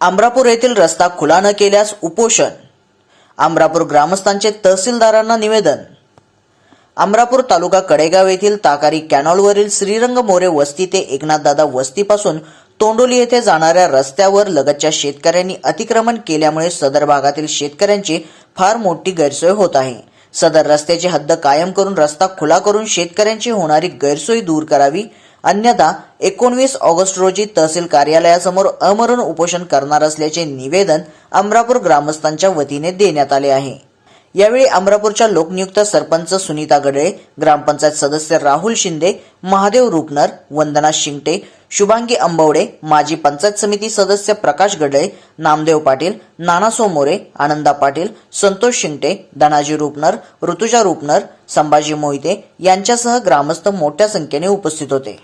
आमरापूर येथील रस्ता खुला न केल्यास उपोषण. आमरापूर ग्रामस्थांचे तहसीलदारांना निवेदन. आमरापूर तालुका कडेगाव येथील ताकारी कॅनॉलवरील श्रीरंग मोरे वस्ती ते एकनाथदादा वस्तीपासून तोंडोली येथे जाणाऱ्या रस्त्यावर लगतच्या शेतकऱ्यांनी अतिक्रमण केल्यामुळे सदर भागातील शेतकऱ्यांची फार मोठी गैरसोय होत आहे. सदर रस्त्याची हद्द कायम करून रस्ता खुला करून शेतकऱ्यांची होणारी गैरसोय दूर करावी अन्यथा एकोणवीस ऑगस्ट रोजी तहसील कार्यालयासमोर अमरण उपोषण करणार असल्याचे निवेदन अमरापूर ग्रामस्थांच्या वतीने देण्यात आले आहे. यावेळी अमरापूरच्या लोकनियुक्त सरपंच सुनीता गडळे ग्रामपंचायत सदस्य राहुल शिंदे महादेव रुपनर वंदना शिंगटे शुभांगी अंबवडे माजी पंचायत समिती सदस्य प्रकाश गडळे नामदेव पाटील नाना सोमोरे आनंदा पाटील संतोष शिंगटे धनाजी रुपनर ऋतुजा रुपनर संभाजी मोहिते यांच्यासह ग्रामस्थ मोठ्या संख्येने उपस्थित होते.